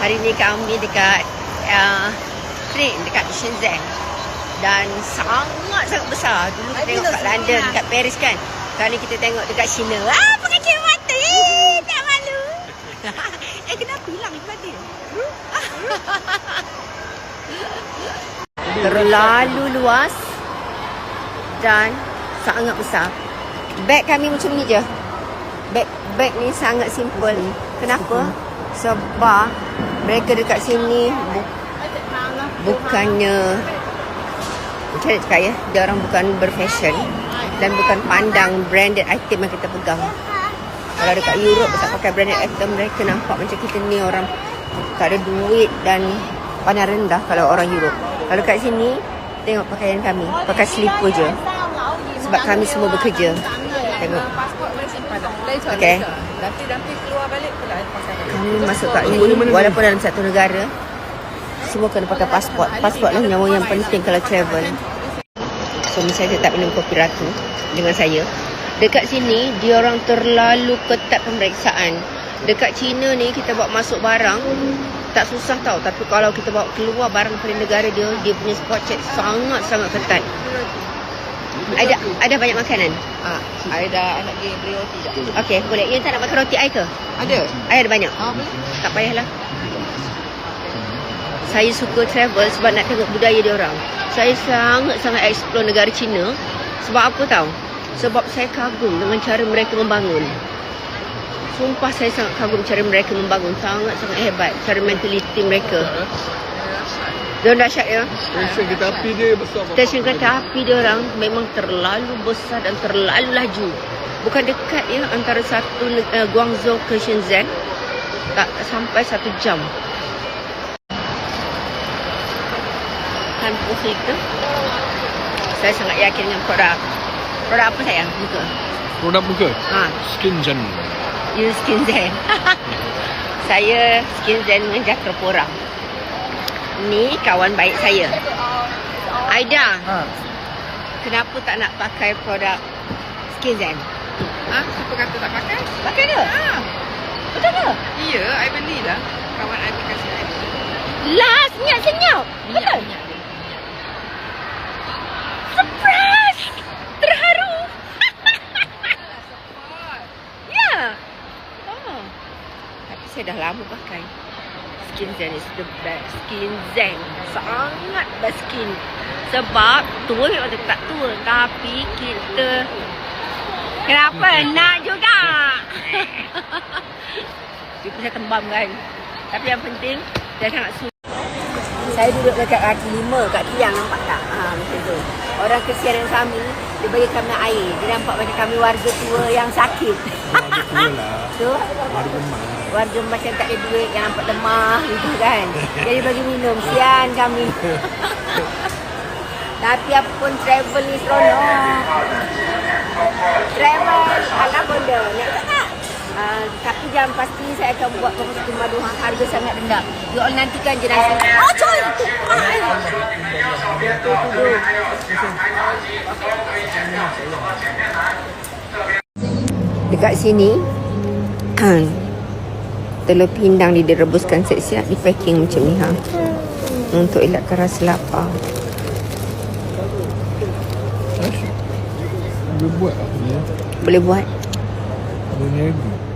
Hari ni kami dekat uh, ni dekat Shenzhen. Dan sangat-sangat besar. Dulu kita tengok kat London, kat Paris kan. Kali kita tengok dekat China. Ah, pengajian mata. Eh, tak malu. eh, kenapa hilang ikan? Terlalu luas dan sangat besar. Beg kami macam ni je. Beg beg ni sangat simple. Kenapa? Sebab mereka dekat sini bu- bukannya macam mana cakap ya? Dia orang bukan berfashion dan bukan pandang branded item yang kita pegang. Kalau dekat Europe tak pakai branded item mereka nampak macam kita ni orang tak ada duit dan pandang rendah kalau orang Europe. Kalau kat sini tengok pakaian kami pakai slipper je. Sebab kami semua bekerja. Tengok Okay. Nanti nanti keluar balik pula pasal kami masuk kat ni walaupun dalam satu negara semua kena pakai pasport. Pasport lah yang yang penting kalau travel. Suami saya tetap minum kopi ratu dengan saya. Dekat sini dia orang terlalu ketat pemeriksaan. Dekat China ni kita bawa masuk barang tak susah tau. Tapi kalau kita bawa keluar barang dari negara dia dia punya spot check sangat-sangat ketat ada ada banyak makanan Ah, I dah nak beli roti jap. okey boleh you tak nak makan roti I ke Ada. I ada banyak Ah, boleh. tak payahlah. Saya suka travel sebab nak tengok budaya dia orang. Saya sangat-sangat explore negara China. Sebab apa tahu? Sebab saya kagum dengan cara mereka membangun. Sumpah saya sangat kagum cara mereka membangun. Sangat-sangat hebat cara mentaliti mereka. Dia dahsyat ya. Stesen kereta api dia besar? Stesen kereta api dia orang memang terlalu besar dan terlalu laju. Bukan dekat ya antara satu uh, Guangzhou ke Shenzhen. Tak, sampai satu jam. Kampus itu. Saya sangat yakin dengan produk. Produk apa sayang? Muka. Produk muka? Ha, Skin Gen. you Skin Zen. saya Skin Zen dengan Jatra Porang. Ni kawan baik saya. Aida. Ha. Kenapa tak nak pakai produk Skin Zen? Ah, siapa kata tak pakai? Pakai ke? Ah, Betul ke? iya, I beli dah. Kawan I kasih I. Lah, senyap-senyap. Betul? minyak dia. Surprise! Terharu. ya. Oh. Tapi saya dah lama pakai. Skin Zen is the best. Skin Zen. Sangat best skin. Sebab tua memang tak tua. Tapi kita... Kenapa? Nak juga. Dia saya tembam kan. Tapi yang penting, saya sangat suka. Saya duduk dekat kaki lima kat tiang nampak tak? Ha, macam tu. Orang kesian dengan kami, dia bagi kami air. Dia nampak macam kami warga tua yang sakit. Warga tua lah. tu, Warga warga macam tak ada duit yang nampak lemah gitu kan. Jadi bagi minum, sian kami. Tapi apa pun travel ni seronok. Travel ala benda. Nak tak nak? Uh, tapi jangan pasti saya akan buat promosi kemaduhan harga sangat rendah. You all nantikan je nanti. Oh coy! Tu, tu, tu. Dekat sini telur pindang ni direbuskan siap-siap di packing macam ni ha. Untuk elakkan rasa lapar. Dia buat apa ni? Boleh buat. Dia niaga.